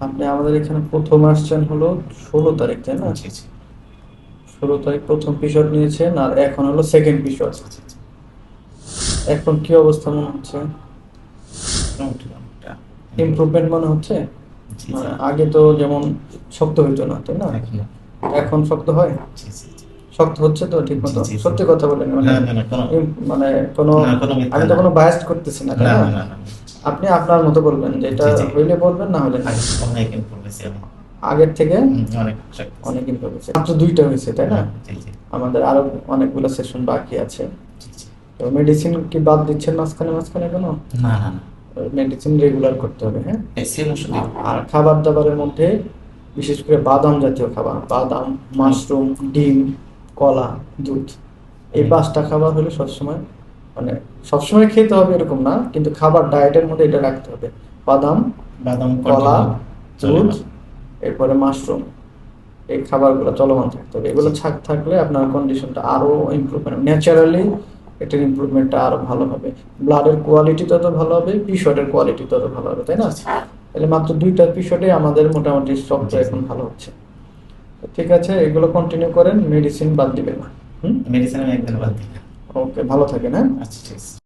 আপনি আমাদের এখানে প্রথম আসছেন হলো ষোলো তারিখ তাই না? জি জি। ষোলো তারিখ প্রথম পিসড নিয়েছেন আর এখন হলো সেকেন্ড জি এখন কি অবস্থা মনে হচ্ছে? ইমপ্রুভমেন্ট মনে হচ্ছে? মানে আগে তো যেমন শক্ত হইতো না তাই না? এখন শক্ত হয়? শক্ত হচ্ছে তো ঠিক মতো। সত্যি কথা বলেন মানে মানে কোনো আমি তো কোনো বায়াস্ট করতেছি না তাই না। আপনি আপনার মতো বলবেন যেটা। হইলে বলবেন না হলে না অনেক ইমপ্রুভ হয়েছে আগের থেকে অনেক অনেক ইমপ্রুভ হয়েছে মাত্র দুইটা হয়েছে তাই না? আমাদের আরও অনেকগুলো সেশন বাকি আছে। তো মেডিসিন কি বাদ দিচ্ছেন মাঝখানে মাঝখানে কোনো? না না না। মেডিসিন রেগুলার করতে হবে হ্যাঁ? ওষুধ আর খাবার দাবারের মধ্যে বিশেষ করে বাদাম জাতীয় খাবার বাদাম মাশরুম ডিম কলা দুধ এই পাঁচটা খাবার হলে সবসময় মানে সবসময় খেতে হবে এরকম না কিন্তু খাবার ডায়েটের মধ্যে এটা রাখতে হবে। বাদাম বাদাম কলা দুধ এরপরে মাশরুম এই খাবারগুলো চলমান থাকতে হবে। এগুলো থাক থাকলে আপনার কন্ডিশনটা আরও ইমপ্রুভমেন্ট ন্যাচারালি এটার ইমপ্রুভমেন্টটা আরও ভালো হবে। ব্লাডের কোয়ালিটি তত ভালো হবে পিশটের কোয়ালিটি তত ভালো হবে তাই না? তাহলে মাত্র দুইটা পিশটে আমাদের মোটামুটি স্টকটা এখন ভালো হচ্ছে। ঠিক আছে এগুলো কন্টিনিউ করেন মেডিসিন বাদ দিবেন না। হুম? মেডিসিন আমি একদিন বাদ দিই ওকে ভালো থাকেন হ্যাঁ? আচ্ছা ঠিক আছে।